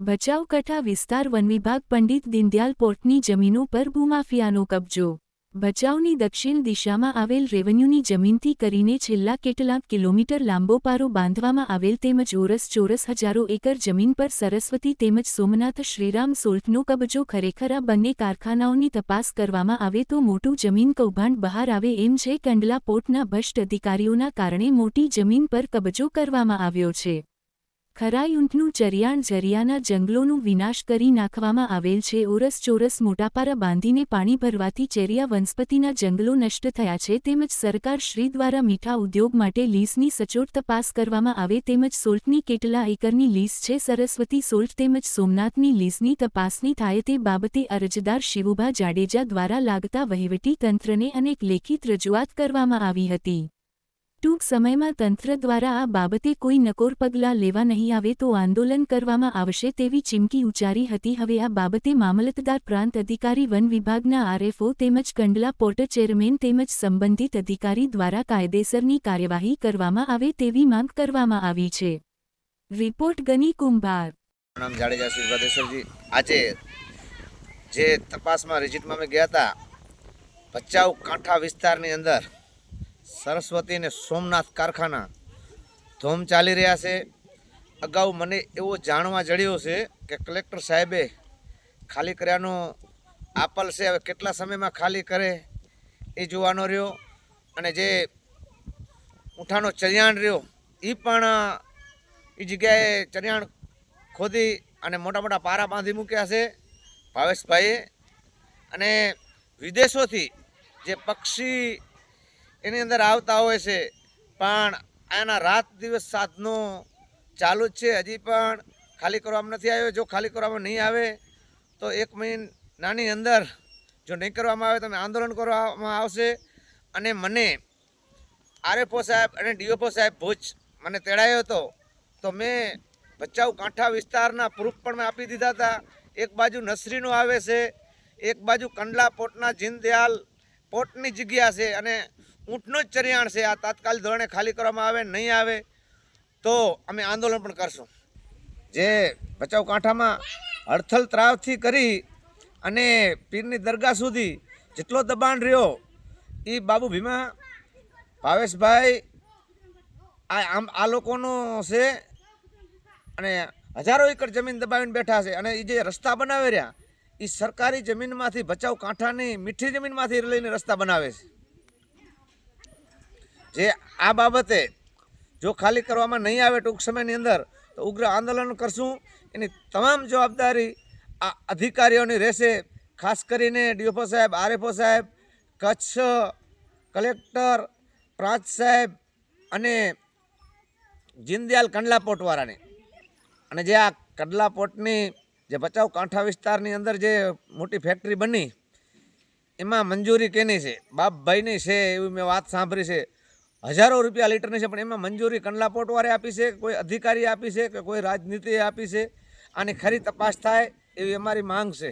ભચાઉ કઠા વિસ્તાર વનવિભાગ પંડિત દીનદયાલ પોર્ટની જમીનો પર ભૂમાફિયાનો કબજો. ભચાઉની દક્ષિણ દિશામાં આવેલ રેવન્યુની જમીનથી કરીને છેલ્લા કેટલાક કિલોમીટર લાંબો પારો બાંધવામાં આવેલ તેમજ ઓરસ ચોરસ હજારો એકર જમીન પર સરસ્વતી તેમજ સોમનાથ શ્રીરામ સોલ્ટનો કબજો ખરેખર આ બંને કારખાનાઓની તપાસ કરવામાં આવે તો મોટું જમીન કૌભાંડ બહાર આવે એમ છે કંડલા પોર્ટના ભ્રષ્ટ અધિકારીઓના કારણે મોટી જમીન પર કબજો કરવામાં આવ્યો છે. ખરાઈ ઊંટનું ચરિયાણ જરિયાના જંગલોનું વિનાશ કરી નાખવામાં આવેલ છે. ઓરસ ચોરસ મોટાપારા બાંધીને પાણી ભરવાથી ચેરિયા વનસ્પતિના જંગલો નષ્ટ થયા છે. તેમજ સરકાર શ્રી દ્વારા મીઠા ઉદ્યોગ માટે લીઝની સચોટ તપાસ કરવામાં આવે તેમજ સોલ્ટની કેટલા એકરની લીઝ છે. સરસ્વતી સોલ્ટ તેમજ સોમનાથની લીઝની તપાસની થાય તે બાબતે અરજદાર શિવુભા જાડેજા દ્વારા લાગતા વહીવટી તંત્રને અનેક લેખિત રજૂઆત કરવામાં આવી હતી. ટૂંક સમયમાં તંત્ર દ્વારા આ બાબતે કોઈ નકોર પગલાં લેવા નહીં આવે તો આંદોલન કરવામાં આવશે તેવી ચીમકી ઉચ્ચારી હતી. હવે આ બાબતે મામલતદાર પ્રાંત અધિકારી વન વિભાગના આરએફઓ તેમજ કંડલા પોર્ટ ચેરમેન તેમજ સંબંધિત અધિકારી દ્વારા કાયદેસરની કાર્યવાહી કરવામાં આવે તેવી માંગ કરવામાં આવી છે. રિપોર્ટ ગની કુંભાર. આજે જે તપાસમાં રિજિટમાં ગયા હતા, ભચાઉ કાંઠા વિસ્તારની અંદર સરસ્વતી અને સોમનાથ કારખાના ધોમ ચાલી રહ્યા છે. અગાઉ મને એવો જાણવા જડ્યો છે કે કલેક્ટર સાહેબે ખાલી કર્યાનો આપલ છે, હવે કેટલા સમયમાં ખાલી કરે એ જોવાનો રહ્યો અને જે ઉઠાનો ચરિયાણ રહ્યો એ પણ એ જગ્યાએ ચરિયાણ ખોદી અને મોટા મોટા પારા બાંધી મૂક્યા છે ભાવેશભાઈએ. અને વિદેશોથી જે પક્ષી એની અંદર આવતા હોય છે. પણ આના રાત દિવસ સાધનો ચાલુ જ છે. હજી પણ ખાલી કરવામાં નથી આવ્યો. જો ખાલી કરવામાં નહીં આવે, તો એક મહિનાની અંદર જો નહીં કરવામાં આવે તો અમે આંદોલન કરવામાં આવશે. અને મને આરએફઓ સાહેબ અને ડીઓપો સાહેબ ભુજ મને તેડાયો હતો, તો મેં ભચાઉ કાંઠા વિસ્તારના પ્રૂફ પણ મેં આપી દીધા હતા. એક બાજુ નસરીનું આવે છે, એક બાજુ કંડલા પોર્ટના જીનદયાલ પોર્ટની જગ્યા છે. અને ઊંટનું જ ચરિયાણ છે. આ તાત્કાલિક ધોરણે ખાલી કરવામાં આવે, નહીં આવે, તો અમે આંદોલન પણ કરશું. જે ભચાઉ કાંઠામાં હડથલ ત્રાવથી કરી અને પીરની દરગાહ સુધી જેટલો દબાણ રહ્યો એ બાબુ ભીમા, ભાવેશભાઈ, આ આમ, આ લોકોનો છે અને હજારો એકર જમીન દબાવીને બેઠા છે અને એ જે રસ્તા બનાવે રહ્યા એ સરકારી જમીનમાંથી ભચાઉ કાંઠાની મીઠી જમીનમાંથી લઈને રસ્તા બનાવે છે. જે આ બાબતે જો ખાલી કરવામાં નહીં આવે ટૂંક સમયની અંદર, તો ઉગ્ર આંદોલન કરશું. એની તમામ જવાબદારી આ અધિકારીઓની રહેશે. ખાસ કરીને ડીઓફો સાહેબ, આરએફઓ સાહેબ, કચ્છ કલેક્ટર, પ્રાંત સાહેબ અને જીનદયાલ કંડલા પોર્ટવાળાની અને જે આ કંડલા પોર્ટની જે ભચાઉ કાંઠા વિસ્તારની અંદર જે મોટી ફેક્ટરી બની, એમાં મંજૂરી કેની છે? બાપભાઈની છે એવી મેં વાત સાંભળી છે. હજારો રૂપિયા લીટરની છે, પણ એમાં મંજૂરી કંડલા પોર્ટવાળે આપી છે, કોઈ અધિકારી આપી છે કે કોઈ રાજનીતિએ આપી છે? આની ખરી તપાસ થાય એવી અમારી માંગ છે.